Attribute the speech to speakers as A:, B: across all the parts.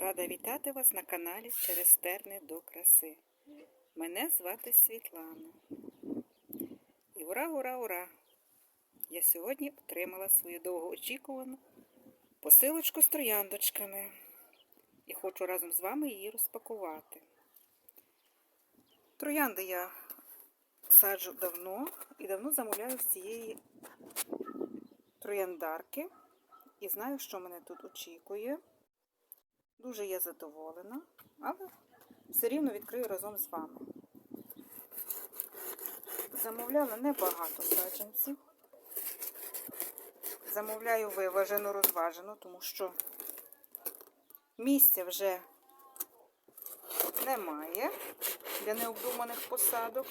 A: Рада вітати вас на каналі Через терни до краси. Мене звати Світлана. І ура, ура, ура! Я сьогодні отримала свою довгоочікувану посилочку з трояндочками і хочу разом з вами її розпакувати. Троянди я саджу давно і давно замовляю з цієї трояндарки і знаю, що мене тут очікує. Дуже я задоволена, але все рівно відкрию разом з вами. Замовляла небагато саджанців. Замовляю виважено, розважено, тому що місця вже немає для необдуманих посадок.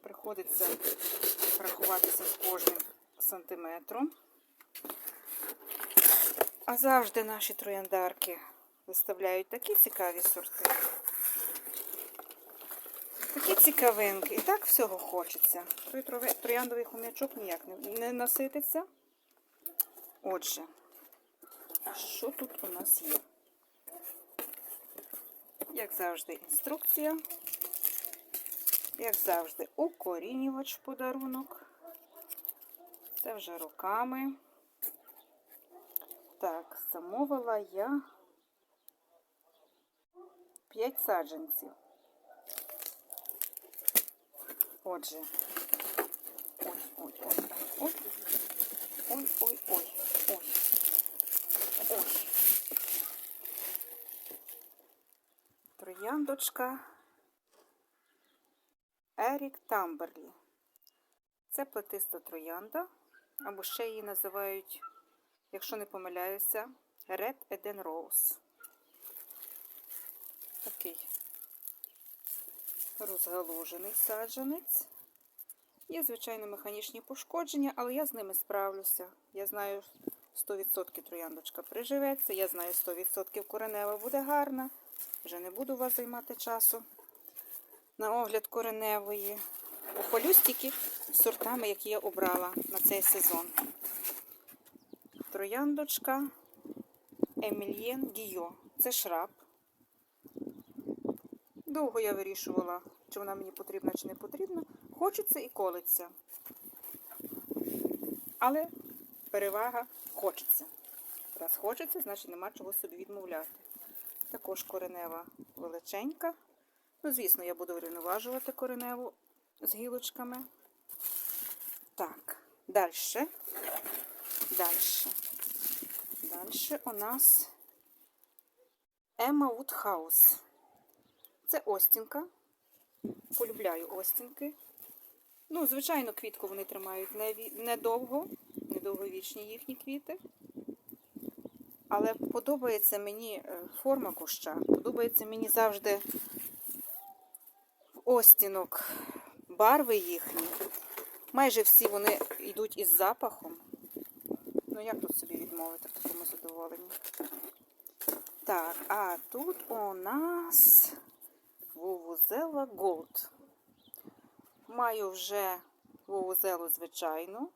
A: Приходиться рахуватися з кожним сантиметром. А завжди наші трояндарки виставляють такі цікаві сорти. Такі цікавинки. І так всього хочеться. Той трояндовий хом'ячок ніяк не, насититься. Отже, що тут у нас є? Як завжди, інструкція. Як завжди, укорінювач подарунок. Це вже руками. Так, замовила я 5 саджанців. Отже, ой-ой-ой, ой-ой-ой, ой, ой. Трояндочка Ерік Тамберлі. Це плетиста троянда, або ще її називають якщо не помиляюся, Red Eden Rose. Такий розгалужений саджанець. Є, звичайно, механічні пошкодження, але я з ними справлюся. Я знаю, 100% трояндочка приживеться, я знаю, 100% коренева буде гарна. Вже не буду вас займати часу на огляд кореневої. Похвалюсь тільки сортами, які я обрала на цей сезон трояндочка Емільєн Гійо. Це шраб. Довго я вирішувала, чи вона мені потрібна, чи не потрібна. Хочеться і колиться. Але перевага хочеться. Раз хочеться, значить нема чого собі відмовляти. Також коренева величенька. Ну, звісно, я буду врівноважувати кореневу з гілочками. Так, далі. Далі. Далі у нас Ема Вудхаус. Це Остінка. Полюбляю Остінки. Ну, звичайно, квітку вони тримають недовго, недовговічні їхні квіти. Але подобається мені е, форма куща, подобається мені завжди в остінок барви їхні. Майже всі вони йдуть із запахом. Ну, як тут собі відмовити в такому задоволенні? Так, а тут у нас Вовузела Gold. Маю вже вовузелу, звичайну,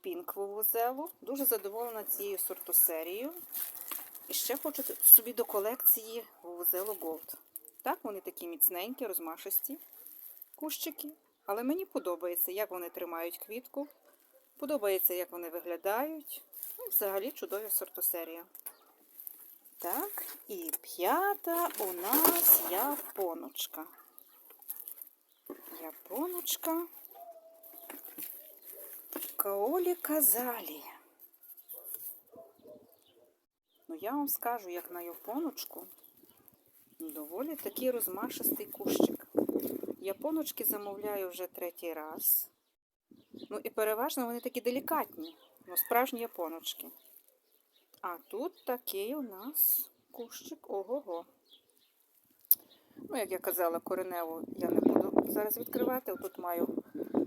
A: пінк вовузелу. Дуже задоволена цією сортосерією. І ще хочу собі до колекції вовузелу Gold. Так, вони такі міцненькі, розмашисті кущики. Але мені подобається, як вони тримають квітку. Подобається, як вони виглядають. Ну, взагалі чудові сортосерія. Так, і п'ята у нас японочка. Японочка. Каолі Казалі. Ну, я вам скажу, як на японочку, доволі такий розмашистий кущик. Японочки замовляю вже третій раз. Ну і переважно вони такі делікатні, ну, справжні японочки. А тут такий у нас кущик ого-го. Ну, як я казала, кореневу я не буду зараз відкривати. Тут маю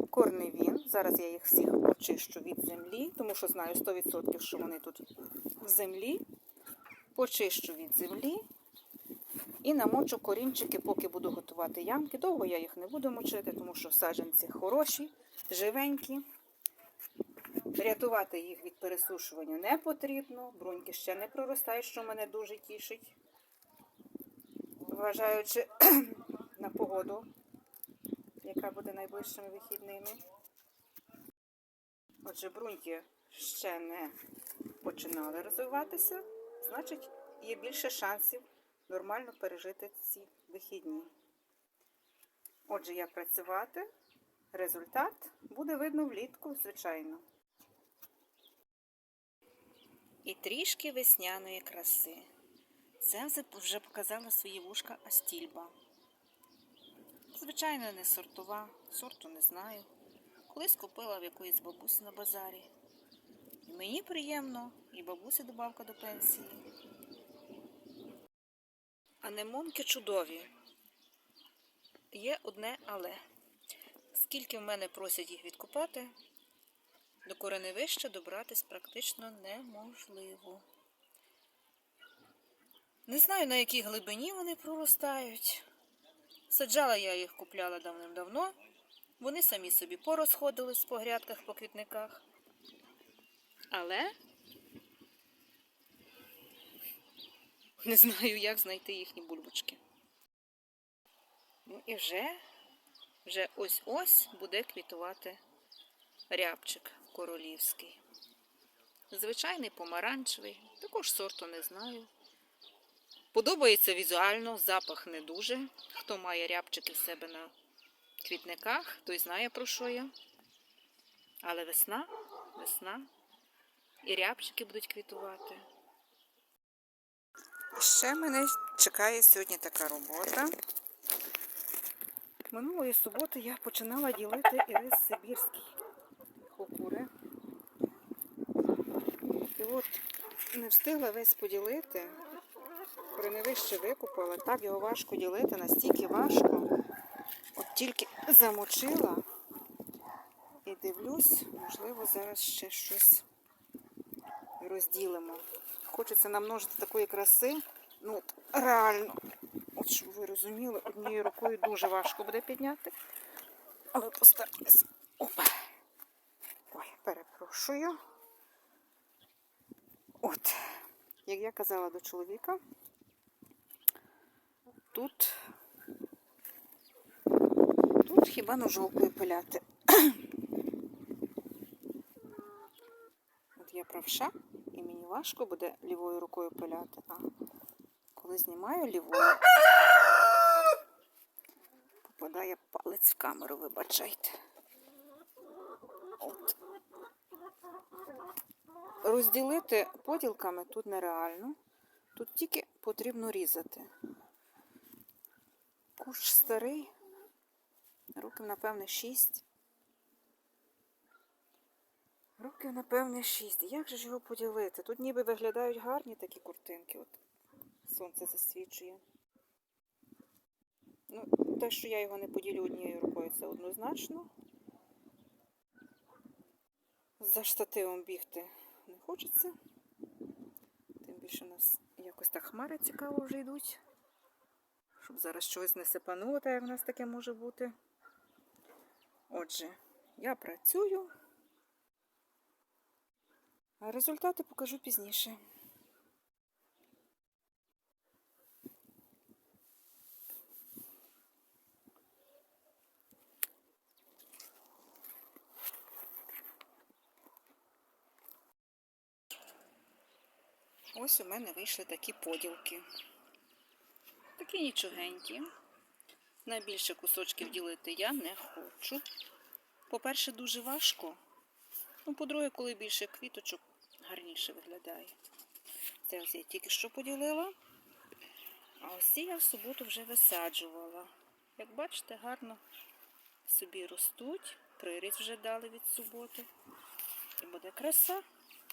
A: корневін. Зараз я їх всіх очищу від землі, тому що знаю 100%, що вони тут в землі. Почищу від землі і намочу корінчики, поки буду готувати ямки. Довго я їх не буду мочити, тому що саджанці хороші, живенькі. Рятувати їх від пересушування не потрібно. Бруньки ще не проростають, що мене дуже тішить. Вважаючи на погоду, яка буде найближчими вихідними. Отже, бруньки ще не починали розвиватися, значить, є більше шансів нормально пережити ці вихідні. Отже, як працювати, результат буде видно влітку, звичайно. І трішки весняної краси. Це вже показала свої вушка Астільба. Звичайно, не сортова, сорту не знаю. Колись купила в якоїсь бабусі на базарі. І мені приємно, і бабусі добавка до пенсії. Анемонки чудові. Є одне але. Скільки в мене просять їх відкопати, до кореневища добратись практично неможливо. Не знаю, на якій глибині вони проростають. Саджала я їх купляла давним-давно. Вони самі собі порозходились по грядках, по квітниках. Але не знаю, як знайти їхні бульбочки. Ну і вже, вже ось-ось буде квітувати рябчик королівський. Звичайний помаранчевий, також сорту не знаю. Подобається візуально, запах не дуже. Хто має рябчики в себе на квітниках, той знає про що я. Але весна, весна, і рябчики будуть квітувати. Ще мене чекає сьогодні така робота. Минулої суботи я починала ділити ірис Сибірський хокури. І от не встигла весь поділити. Кореневище викупила. Так його важко ділити, настільки важко. От тільки замочила і дивлюсь, можливо, зараз ще щось розділимо. Хочеться намножити такої краси. Ну, реально, от щоб ви розуміли, однією рукою дуже важко буде підняти. Але постараюсь. Опа. Ой, перепрошую. От, як я казала до чоловіка, тут, тут хіба ножовкою пиляти. От я правша, і мені важко буде лівою рукою пиляти, а коли знімаю лівою, попадає палець в камеру, вибачайте. От. Розділити поділками тут нереально. Тут тільки потрібно різати. Кущ старий, років, напевне, 6. Років, напевне, 6. Як же ж його поділити? Тут ніби виглядають гарні такі куртинки. От Сонце засвічує. Ну, те, що я його не поділю однією рукою, це однозначно. За штативом бігти не хочеться. Тим більше у нас якось так хмари цікаво вже йдуть. Щоб зараз щось не сипануло, так як в нас таке може бути. Отже, я працюю, результати покажу пізніше. Ось у мене вийшли такі поділки. Такі нічогенькі. На більше кусочків ділити я не хочу. По-перше, дуже важко. Ну, по-друге, коли більше квіточок, гарніше виглядає. Це ось я тільки що поділила. А ось ці я в суботу вже висаджувала. Як бачите, гарно собі ростуть. Приріз вже дали від суботи. І буде краса.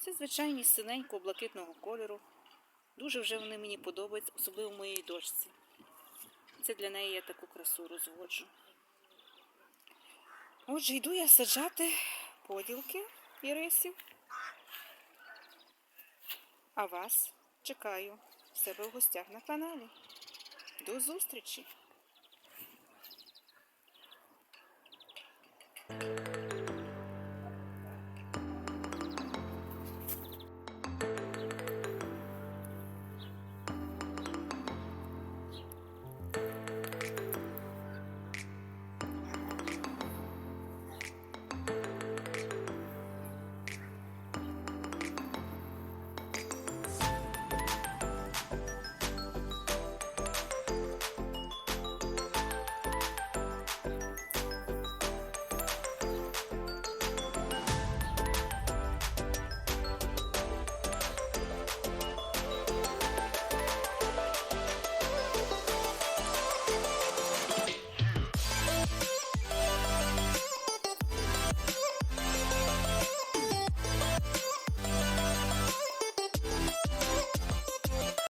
A: Це звичайні синенького блакитного кольору. Дуже вже вони мені подобаються, особливо моїй дочці. Це для неї я таку красу розводжу. Отже, йду я саджати поділки і рисів. А вас чекаю в себе в гостях на каналі. До зустрічі!